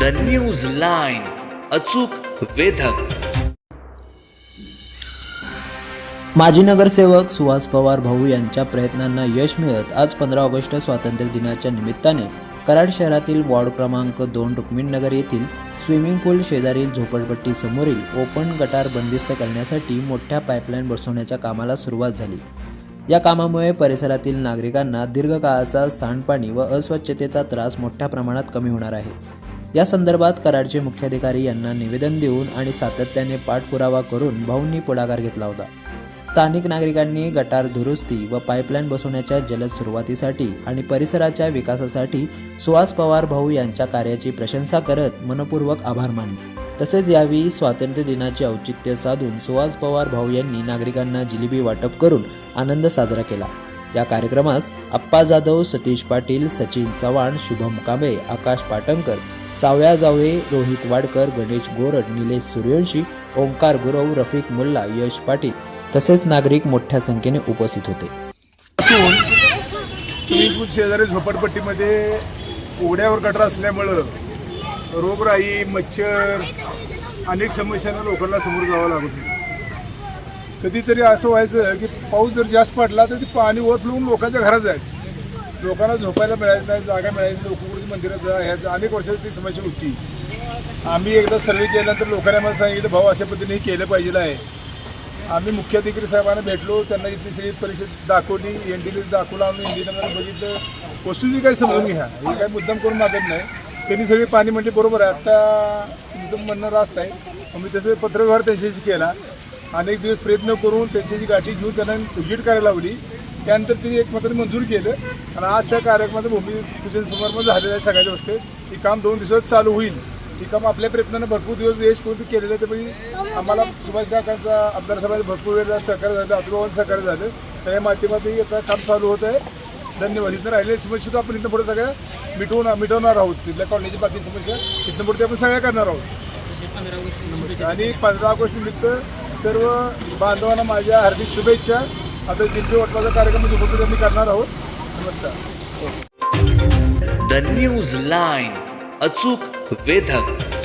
The news line अचूक वेधक. माजी नगरसेवक सुहास पवार भाऊ यांच्या प्रयत्नांना यश मिळत आज पंधरा ऑगस्ट स्वातंत्र्य दिनाच्या निमित्ताने कराड शहरातील वॉर्ड क्रमांक दोन रुक्मिणनगर येथील स्विमिंग पूल शेजारील झोपडपट्टी समोरील ओपन गटार बंदिस्त करण्यासाठी मोठ्या पाईपलाईन बसवण्याच्या कामाला सुरुवात झाली. या कामामुळे परिसरातील नागरिकांना दीर्घकाळाचा सांडपाणी व अस्वच्छतेचा त्रास मोठ्या प्रमाणात कमी होणार आहे. या संदर्भात कराडचे मुख्याधिकारी यांना निवेदन देऊन आणि सातत्याने पाठपुरावा करून भाऊंनी पुढाकार घेतला होता. स्थानिक नागरिकांनी गटार दुरुस्ती व पाईपलाईन बसवण्याच्या जलद सुरुवातीसाठी आणि परिसराच्या विकासासाठी सुहास पवार भाऊ यांच्या कार्याची प्रशंसा करत मनपूर्वक आभार मानले. तसेच यावेळी स्वातंत्र्य दिनाचे औचित्य साधून सुहास पवार भाऊ यांनी नागरिकांना जिलेबी वाटप करून आनंद साजरा केला. या कार्यक्रमास अप्पा जाधव सतीश पाटील सचिन चव्हाण शुभम कांबळे आकाश पाटणकर सावया जावळे रोहित वाडकर गणेश गोरड निलेश सूर्यवंशी ओंकार गुरव रफिक मुल्ला यश पाटील तसेच नागरिक मोठ्या संख्येने उपस्थित होते. स्विमिंग पूल शेजारी झोपडपट्टीमध्ये उघड्यावर गटर असल्यामुळं रोगराई मच्छर अनेक समस्यांना लोकांना समोर जावं लागत होतं. कधीतरी असं व्हायचं की पाऊस जर जास्त पडला तर ते पाणी ओतलून लोकांच्या घरात जायचं. लोकांना झोपायला मिळायचं नाही जागा मिळायची लोक मंदिरात ह्याचं ह्या अनेक वर्षाची ती समस्या होती. आम्ही एकदा सर्वे केल्यानंतर लोकांनी आम्हाला सांगितलं भाऊ अशा पद्धतीने हे केलं पाहिजे आहे. आम्ही मुख्याधिकारी साहेबांना भेटलो. त्यांना इथली सगळी परिषद दाखवली. एन डी दाखवला आम्ही. एन डी बघितलं. वस्तुस्थिती काही समजून घ्या. हे काही मुद्दाम करून मागत नाही. त्यांनी सगळी पाणी म्हणली बरोबर आहे. आता तुमचं म्हणणं रास्त आहे. आम्ही तसं पत्रव्यवहार त्यांच्याशी केला. अनेक दिवस प्रयत्न करून त्यांच्याशी गाठी घेऊन त्यांना व्हिजिट करायला लावली. त्यानंतर तिने एक मात्र मंजूर केलं. आणि आज त्या कार्यक्रमाचं भूमिपूजन समारंभ झालेलं आहे सगळ्याच्या वस्ते. हे काम दोन दिवसात चालू होईल. हे काम आपल्या प्रयत्नानं भरपूर दिवस यश करून केलेलं आहे त्यामुळे आम्हाला सुभाष काकांचा आमदार साहेबांचं भरपूर वेळ सहकार्य झालं. अतुलबाबांचं सहकार्य झालं. त्या माध्यमातही आता काम चालू होत आहे. धन्यवाद. इथं राहिलेली समस्या तर आपण इथं पुढे सगळ्या मिटवून मिटवणार आहोत. तिथल्या कॉलनीची बाकी समस्या. इथं पुढे आपण सगळ्या करणार आहोत. आणि पंधरा ऑगस्ट निमित्त सर्व बांधवांना माझ्या हार्दिक शुभेच्छा. आता जिल्हे वाटपाचा कार्यक्रम दुपारी आम्ही करणार आहोत. नमस्कार. द न्यूज लाईन अचूक वेधक.